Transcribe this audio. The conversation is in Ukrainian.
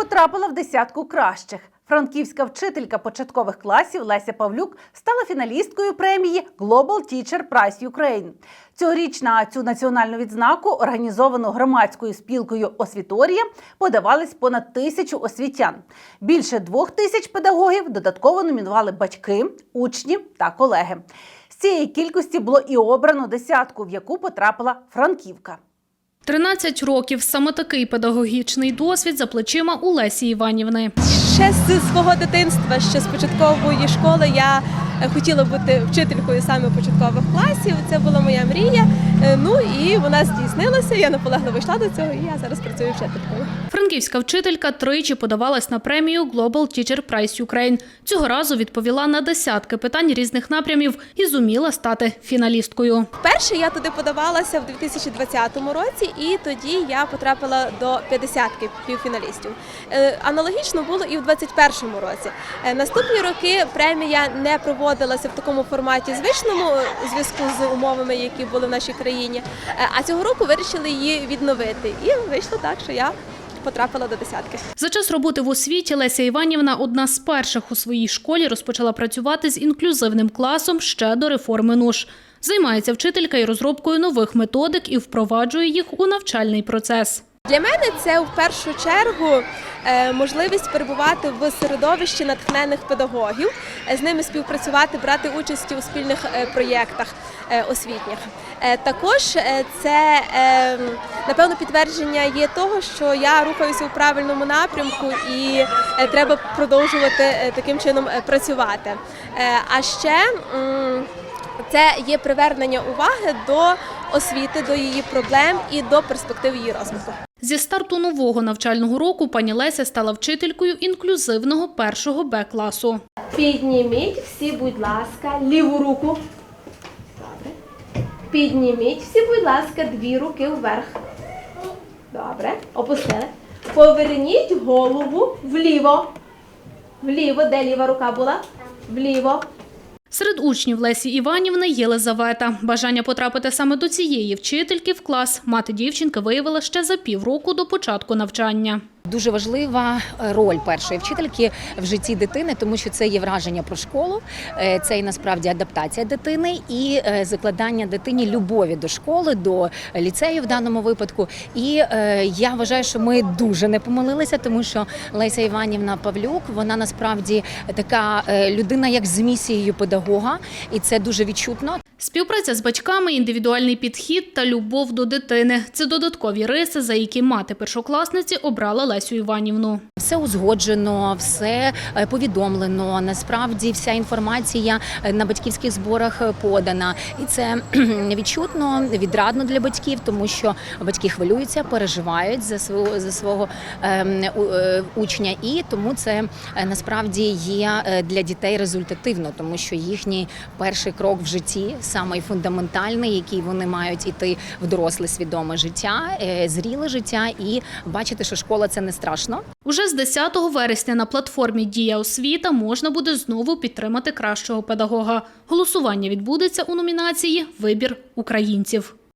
потрапила в десятку кращих. Франківська вчителька початкових класів Леся Павлюк стала фіналісткою премії Global Teacher Prize Ukraine. Цьогоріч на цю національну відзнаку, організовану громадською спілкою Освіторія, подавались понад тисячу освітян. Більше двох тисяч педагогів додатково номінували батьки, учні та колеги. З цієї кількості було і обрано десятку, в яку потрапила Франківка. 13 років саме такий педагогічний досвід за плечима у Лесі Іванівни. Ще з свого дитинства, ще з початкової школи, я хотіла бути вчителькою саме початкових класів. Це була моя мрія. Е, Ну і вона здійснилася. Я наполегливо йшла до цього, і я зараз працюю вчителькою. Франківська вчителька тричі подавалась на премію Global Teacher Prize Ukraine. Цього разу відповіла на десятки питань різних напрямів і зуміла стати фіналісткою. Вперше я туди подавалася в 2020 році, і тоді я потрапила до 50-ки півфіналістів. Е, Аналогічно було і в 2021 році. Е, Наступні роки премія не проводилася в такому форматі звичному зв'язку з умовами, які були в нашій країні. Е, А цього року вирішили її відновити. І вийшло так, що я потрапила до десятки. За час роботи в освіті Леся Іванівна одна з перших у своїй школі розпочала працювати з інклюзивним класом ще до реформи НУШ. Займається вчителька і розробкою нових методик і впроваджує їх у навчальний процес. Для мене це в першу чергу е, можливість перебувати в середовищі натхнених педагогів, е, з ними співпрацювати, брати участь у спільних е, проєктах освітніх. Також це напевно підтвердження є того, що я рухаюся у правильному напрямку і треба продовжувати таким чином працювати. А ще це є привернення уваги до освіти, до її проблем і до перспектив її розвитку. Зі старту нового навчального року пані Леся стала вчителькою інклюзивного першого Б класу. Підніміть всі, будь ласка, ліву руку. Підніміть всі, будь ласка, дві руки вверх. Добре. Опустили. Поверніть голову вліво. Вліво, де ліва рука була? Вліво. Серед учнів Лесі Іванівни Єлизавета. Бажання потрапити саме до цієї вчительки в клас мати дівчинки виявила ще за півроку до початку навчання. Дуже важлива е, роль першої вчительки в житті дитини, тому що це є враження про школу, е, це і насправді адаптація дитини і е, закладання дитині любові до школи, до ліцею в даному випадку. І я вважаю, що ми дуже не помилилися, тому що Леся Іванівна Павлюк, вона насправді така людина, як з місією педагога, і це дуже відчутно. Співпраця з батьками, індивідуальний підхід та любов до дитини це додаткові риси, за які мати першокласниці обрала Лесю Іванівну. Все узгоджено, все е, повідомлено. Насправді вся інформація е, на батьківських зборах е, подана, і це відчутно, відрадно для батьків, тому що батьки хвилюються, переживають за свого за свого ем, учня, і тому це насправді є для дітей результативно, тому що їхній перший крок в житті, самий фундаментальний, який вони мають іти в доросле свідоме життя, е, зріле життя, і бачити, що школа це не страшно. Уже з 10 вересня на платформі Дія освіта можна буде знову підтримати кращого педагога. Голосування відбудеться у номінації Вибір українців.